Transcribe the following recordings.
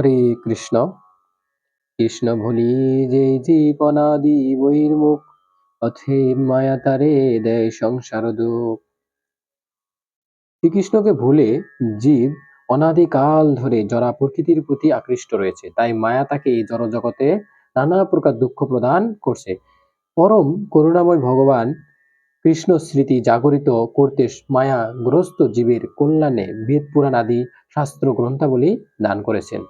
হরে কৃষ্ণ। কৃষ্ণ ভুলি যে জীবনাদি বহির্মুখ অথেব মায়া তারে দেয় সংসার দুঃখ। শ্রীকৃষ্ণকে ভুলে জীব অনাদিকাল ধরে জরা প্রকৃতির প্রতি আকৃষ্ট রয়েছে। তাই মায়া তাকে এই জড়জগতে নানা প্রকার দুঃখ প্রদান করছে। পরম করুণাময় ভগবান কৃষ্ণ স্মৃতি জাগরিত করতে মায়াগ্রস্ত জীবের কল্যাণে বেদ পুরাণ আদি শাস্ত্র গ্রন্থাবলী দান করেছেন।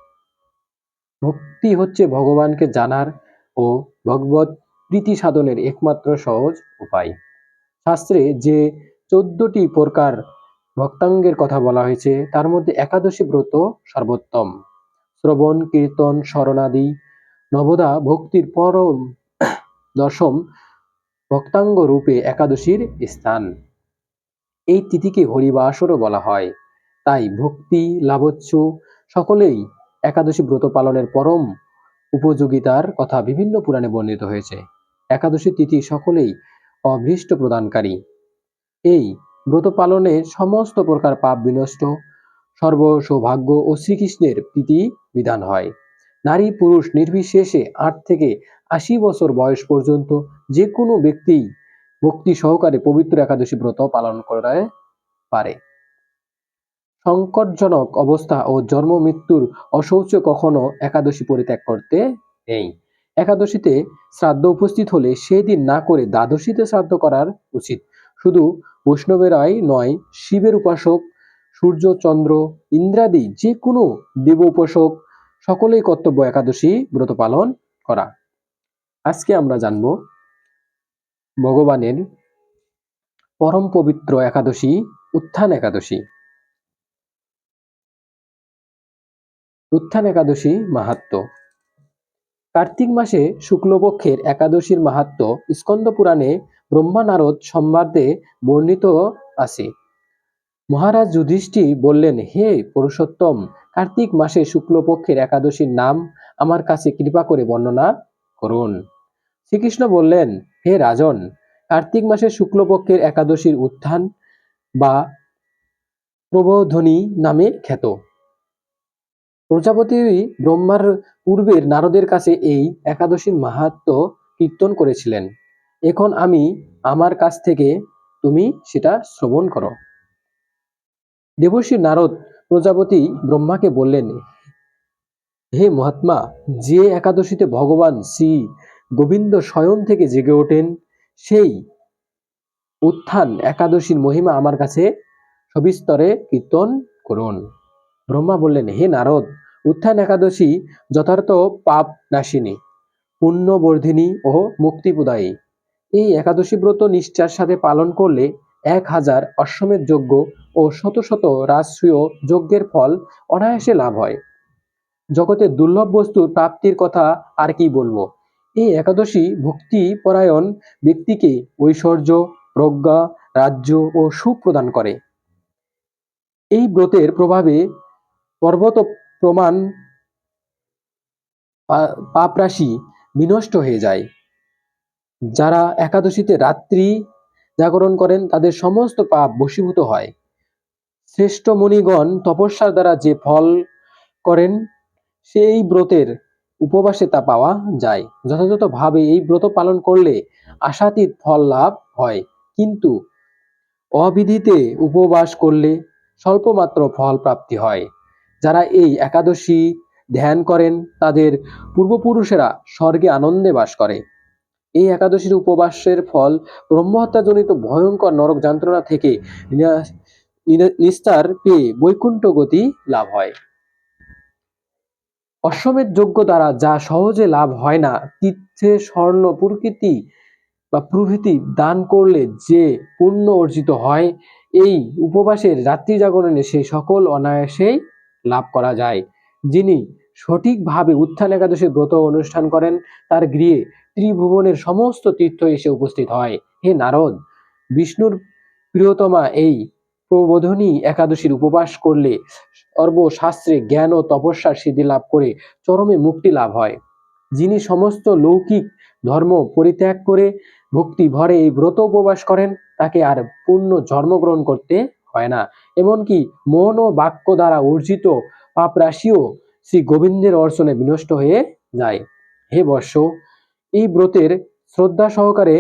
ভক্তি হচ্ছে ভগবানকে জানার ও ভগবত প্রীতি সাধনের একমাত্র সহজ উপায়। শাস্ত্রে যে চোদ্দটি প্রকার ভক্তাঙ্গের কথা বলা হয়েছে, তার মধ্যে একাদশী ব্রত সর্বোত্তম। শ্রবণ, কীর্তন স্মরণাদি নবদা ভক্তির পরম দশম ভক্তাঙ্গ রূপে একাদশীর স্থান। এই তিথিকে হরিবাসরও বলা হয়। তাই ভক্তি লাভচ্ছু সকলেই একাদশী ব্রত পালনের পরম উপযোগিতার কথা বিভিন্ন পুরাণে বর্ণিত হয়েছে। একাদশী তিথি সকলেই অভীষ্ট প্রদানকারী। এই ব্রত পালনে সমস্ত প্রকার পাপ বিনষ্ট সর্ব সৌভাগ্য ও শ্রীকৃষ্ণের প্রীতি বিধান হয়। নারী পুরুষ নির্বিশেষে আট থেকে আশি বছর বয়স পর্যন্ত যে কোনো ব্যক্তি ভক্তি সহকারে পবিত্র একাদশী ব্রত পালন করে পারে। সংকটজনক অবস্থা ও জন্ম মৃত্যুর অশৌচ কখনো একাদশী পরিত্যাগ করতে নেই। একাদশীতে শ্রাদ্ধ উপস্থিত হলে সেই দিন না করে দ্বাদশীতে শ্রাদ্ধ করার উচিত। শুধু বৈষ্ণবেরাই নয়, শিবের উপাসক, সূর্য, চন্দ্র, ইন্দ্রাদি যে কোনো দেব উপাসক সকলেই কর্তব্য একাদশী ব্রত পালন করা। আজকে আমরা জানব ভগবানের পরম পবিত্র একাদশী, উত্থান একাদশী। উত্থান একাদশী মাহাত্ম। কার্তিক মাসে শুক্লপক্ষের একাদশীর মাহাত্ম স্কন্দ পুরাণে ব্রহ্মা নারদ সম্বাদে বর্ণিত আছে। মহারাজ যুধিষ্ঠি বললেন, হে পুরুষোত্তম, কার্তিক মাসে শুক্লপক্ষের একাদশীর নাম আমার কাছে কৃপা করে বর্ণনা করুন। শ্রীকৃষ্ণ বললেন, হে রাজন, কার্তিক মাসে শুক্লপক্ষের একাদশীর উত্থান বা প্রবোধনী নামে খ্যাত। প্রজাপতি ব্রহ্মার পূর্বের নারদের কাছে এই একাদশীর মাহাত্ম কীর্তন করেছিলেন। এখন আমি আমার কাছ থেকে তুমি সেটা শ্রবণ করো। দেবর্ষী নারদ প্রজাপতি ব্রহ্মাকে বললেন, হে মহাত্মা, যে একাদশীতে ভগবান শ্রী গোবিন্দ স্বয়ং থেকে জেগে ওঠেন, সেই উত্থান একাদশীর মহিমা আমার কাছে সবিস্তরে কীর্তন করুন। ব্রহ্মা বললেন, হে নারদ, উত্থান একাদশী যথার্থ পাপ নাশিনী পুণ্যবর্ধিনী ও মুক্তিপ্রদায়ী এই একাদশী ব্রত নিষ্ঠার সাথে পালন করলে এক হাজার অশ্বমেধ যজ্ঞ ও শত শত রাষ্ট্রীয় যজ্ঞের ফল অনায়াসে লাভ হয়। জগতে দুর্লভ বস্তুর প্রাপ্তির কথা আর কি বলব? এই একাদশী ভক্তি পরায়ণ ব্যক্তিকে ঐশ্বর্য, প্রজ্ঞা, রাজ্য ও সুখ প্রদান করে। এই ব্রতের প্রভাবে পর্বত প্রমাণ পাপরাশি বিনষ্ট হয়ে যায়। যারা একাদশীতে রাত্রি জাগরণ করেন, তাদের সমস্ত পাপ বশীভূত হয়। শ্রেষ্ঠ মণিগণ তপস্যার দ্বারা যে ফল করেন, সেই ব্রতের উপবাসে তা পাওয়া যায়। যথাযথভাবে এই ব্রত পালন করলে আশাতীত ফল লাভ হয়। কিন্তু অবিধিতে উপবাস করলে স্বল্পমাত্র ফল প্রাপ্তি হয়। যারা এই একাদশী ধ্যান করেন, তাদের পূর্বপুরুষেরা স্বর্গে আনন্দে বাস করে। এই একাদশীর উপবাসের ফল ব্রহ্মহত্যাজনিত ভয়ঙ্কর নরক যন্ত্রণা থেকে নিস্তার পেয়ে বৈকুণ্ঠ গতি লাভ হয়। অশ্বমেধ যোগ্য দ্বারা যা সহজে লাভ হয় না, তীর্থে স্বর্ণ প্রকৃতি বা প্রভৃতি দান করলে যে পুণ্য অর্জিত হয়, এই উপবাসের রাত্রি জাগরণে সেই সকল অনায়াসেই লাভ করা যায়। যিনি সঠিকভাবে উত্থান একাদশীর ব্রত অনুষ্ঠান করেন, তার গৃহে ত্রিভুবনের সমস্ত তীর্থ এসে উপস্থিত হয়। হে নারদ, বিষ্ণুর প্রিয়তমা এই প্রবোধনী একাদশীর উপবাস করলে সর্বশাস্ত্রে জ্ঞান ও তপস্যার সিদ্ধি লাভ করে চরমে মুক্তি লাভ হয়। যিনি সমস্ত লৌকিক ধর্ম পরিত্যাগ করে ভক্তি ভরে এই ব্রত উপবাস করেন, তাকে আর পূর্ণ জন্মগ্রহণ করতে হয় না। এমনকি মন ও বাক্য দ্বারা অর্জিত পাপ রাশিও শ্রী গোবিন্দের অর্চনে বিনষ্ট হয়ে যায়। হে বর্ষ, এই ব্রতের শ্রদ্ধা সহকারে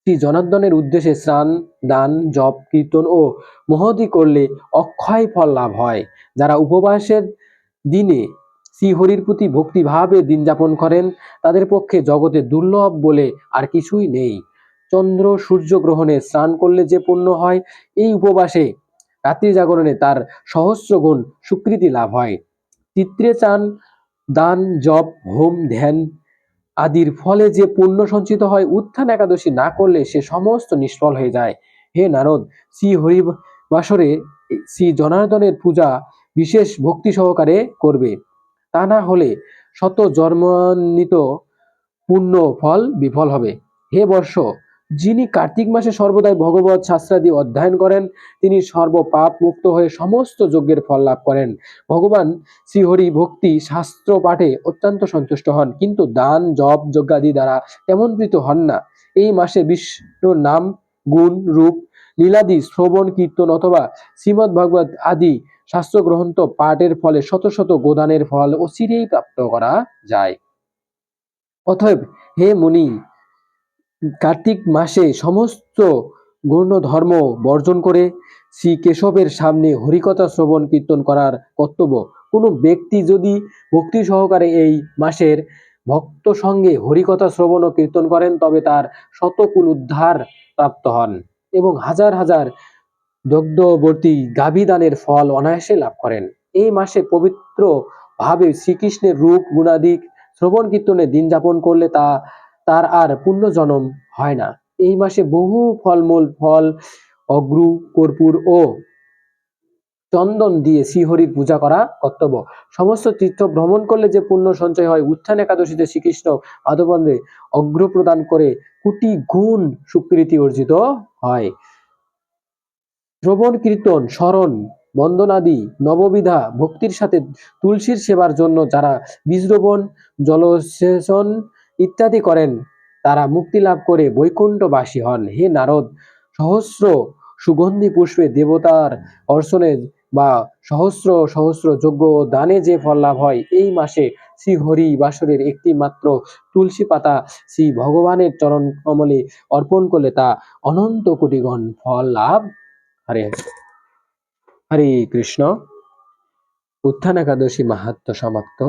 শ্রী জনার্দনের উদ্দেশ্যে স্নান, দান, জপ, কীর্তন ও মহতি করলে অক্ষয় ফল লাভ হয়। যারা উপবাসের দিনে শ্রীহরির প্রতি ভক্তিভাবে দিন যাপন করেন, তাদের পক্ষে জগতে দুর্লভ বলে আর কিছুই নেই। চন্দ্র সূর্য গ্রহণে স্নান করলে যে পুণ্য হয়, এই উপবাসে রাত্রি জাগরণে তার সহস্র গুণ স্বীকৃতি লাভ হয়। চিত্রে চান, দান, জপ, হোম, ধ্যান আদির ফলে যে পুণ্য সঞ্চিত হয়, উত্থান একাদশী না করলে সে সমস্ত নিষ্ফল হয়ে যায়। হে নারদ, শ্রী হরিবাসরে শ্রী জনার্দনের পূজা বিশেষ ভক্তি সহকারে করবে। তা না হলে শত জন্মান্বিত পুণ্য ফল বিফল হবে। হে বর্ষ যিনি কার্তিক মাসে সর্বদাই ভগবত শাস্ত্রাদি অধ্যয়ন করেন, তিনি সর্বপাপ মুক্ত হয়ে সমস্ত যজ্ঞের ফল লাভ করেন। ভগবান শ্রীহরি ভক্তি শাস্ত্র পাঠে অত্যন্ত সন্তুষ্ট হন, কিন্তু দান, জপ, যজ্ঞাদি দ্বারা তেমন প্রীত হন না। এই মাসে বিষ্ণুর নাম, গুণ, রূপ, লীলাদি, শ্রবণ, কীর্তন অথবা শ্রীমদ্ ভাগবত আদি শাস্ত্র গ্রন্থ পাঠের ফলে শত শত গোদানের ফল অচিরেই প্রাপ্ত করা যায়। অতএব হে মুনি কার্তিক মাসে সমস্ত গৌণ ধর্ম বর্জন করে শ্রী কেশবের সামনে হরিকথা শ্রবণ কীর্তন করার কর্তব্য। কোনো ব্যক্তি যদি ভক্তি সহকারে এই মাসের ভক্ত সঙ্গে হরিকথা শ্রবণ ও কীর্তন করেন, তবে তার শতকুল উদ্ধার প্রাপ্ত হন এবং হাজার হাজার দগ্ধবর্তী গাভীদানের ফল অনায়াসে লাভ করেন। এই মাসে পবিত্র ভাবে শ্রীকৃষ্ণের রূপ, গুণাদিক, শ্রবণ কীর্তনে দিন যাপন করলে তা তার আর পুণ্য জনম হয় না। এই মাসে বহু ফলমূল, ফল, অগ্রু, কর্পূর ও চন্দন দিয়ে শ্রীহরির পূজা করা কর্তব্য। সমস্ত তীর্থ ভ্রমণ করলে যে পুণ্য সঞ্চয় হয়, উত্থান একাদশীতে শ্রীকৃষ্ণ মাধবন্দে অগ্র প্রদান করে কোটি গুণ স্বীকৃতি অর্জিত হয়। শ্রবণ, কীর্তন, স্মরণ, বন্দনাদি, নববিধা, ভক্তির সাথে তুলসীর সেবার জন্য যারা বীজরোপণ জলসেচন ইত্যাদি করেন। তারা মুক্তি লাভ করে বৈকুণ্ঠবাসী হন। হে নারদ, সহস্র সুগন্ধি পুষ্পে দেবতার অর্চনে বা সহস্র সহস্র যোগ্য দানে যে ফল লাভ হয়, এই মাসে শ্রী হরি বাসরের একটি মাত্র তুলসী পাতা শ্রী ভগবানের চরণ কমলে অর্পণ করলে তা অনন্ত কোটিগণ ফল লাভ। হরে হরে কৃষ্ণ। উত্থান একাদশী মাহাত্ম সমাপ্ত।